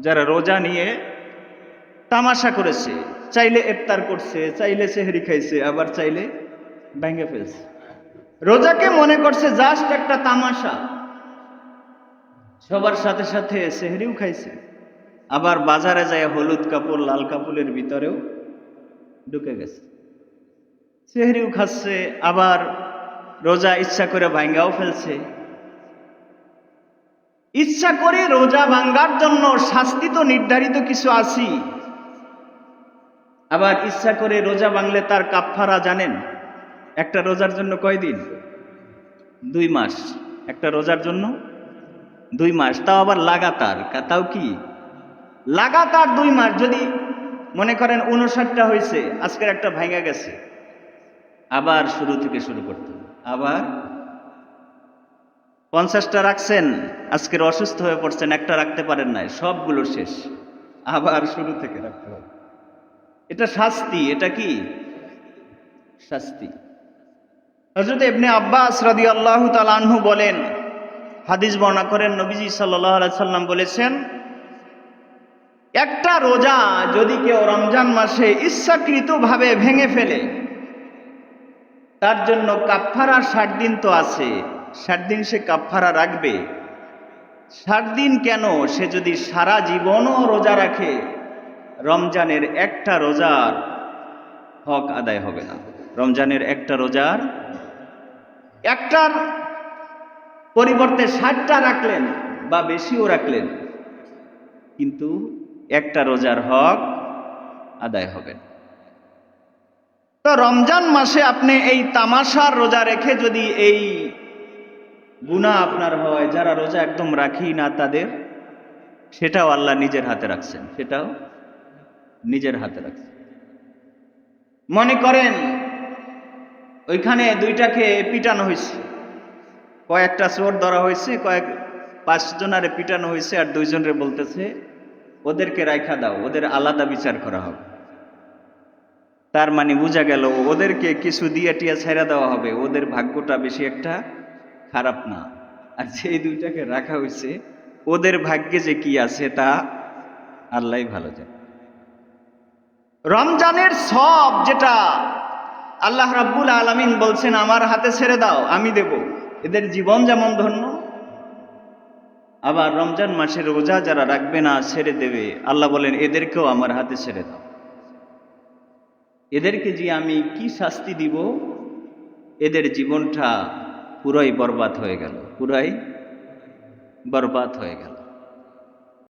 যারা রোজা নিয়ে তামাশা করেছে, চাইলে ইফতার করছে, চাইলে সেহরি খাইছে, আবার চাইলে ভেঙে ফেলছে। রোজাকে মনে করছে জাস্ট একটা তামাশা। সবার সাথে সাথে সেহরিও খাইছে। আবার বাজারে যায় হলুদ কাপড়, লাল কাপড়ের ভিতরেও ঢুকে গেছে। সেহরিও খাচ্ছে, আবার রোজা ইচ্ছা করে ভাঙ্গাও ফেলছে। ইচ্ছা করে রোজা ভাঙ্গার জন্য শাস্তি তো নির্ধারিত কিছু আছি। আবার ইচ্ছা করে রোজা ভাঙলে তার কাপফারা জানেন? একটা রোজার জন্য কয়দিন দুই মাস। একটা রোজার জন্য দুই মাস। তাও আবার লাগাতার। তাও কি? লাগাতার দুই মাস। যদি মনে করেন উনষাটটা হয়েছে আজকের একটা ভাঙা গেছে। আবার শুরু থেকে শুরু করতে আবার পঞ্চাশটা রাখছেন, আজকের অসুস্থ হয়ে পড়ছেন, একটা রাখতে পারেন নাই, সবগুলো শেষ। আবার শুরু থেকে রাখতে হবে। এটা শাস্তি, এটা কি? শাস্তি। হজরত ইবনে আব্বাস রাদি আল্লাহ তালাহু বলেন, হাদিস বর্ণনা করেন, নবীজি সাল্লাহ সাল্লাম বলেছেন, একটা রোজা যদি কেউ রমজান মাসে ইচ্ছাকৃতভাবে ভেঙে ফেলে, তার জন্য কাফফারা ষাট দিন তো আছে। ষাট দিন সে কাফফারা রাখবে। ষাট দিন কেন সে যদি সারা জীবনও রোজা রাখে? রমজানের একটা রোজার হক আদায় হবে না। রমজানের একটা রোজার একটার পরিবর্তে ষাটটা রাখলেন বা বেশিও রাখলেন। কিন্তু একটা রোজার হক আদায় হবে তো রমজান মাসে আপনি এই তামাশার রোজা রেখে যদি এই গুণা আপনার হয়, যারা রোজা একদম রাখি না তাদের, সেটাও আল্লাহ নিজের হাতে রাখছেন, সেটাও নিজের হাতে রাখছেন। মনে করেন, ওইখানে দুইটাকে পিটানো হয়েছে। কয়েকটা চোর ধরা হয়েছে, কয়েক পাঁচজনারে পিটানো হয়েছে আর দুইজনরে বলতেছে, ওদেরকে রাইখা দাও, ওদের আলাদা বিচার করা হবে। তার মানে বোঝা গেল, ওদেরকে কিছু দিয়ে টিয়া ছাইরা দেওয়া হবে, ওদের ভাগ্যটা বেশি একটা খারাপ না। আর যেই দুইটাকে রাখা হয়েছে ওদের ভাগ্যে যে কি আছে তা আল্লাহ ভালো জানে। রমজানের সব যেটা আল্লাহ রাব্বুল আলামিন বলছেন, আমার হাতে ছেড়ে দাও, আমি দেব। এদের জীবন যেমন ধন্য, আবার রমজান মাসের রোজা যারা রাখবে না, ছেড়ে দেবে। আল্লাহ বলেন, এদেরকেও আমার হাতে ছেড়ে দাও। এদেরকে যে আমি কি শাস্তি দিব, এদের জীবনটা পুরাই বরবাদ হয়ে গেল পুরাই বরবাদ হয়ে গেল।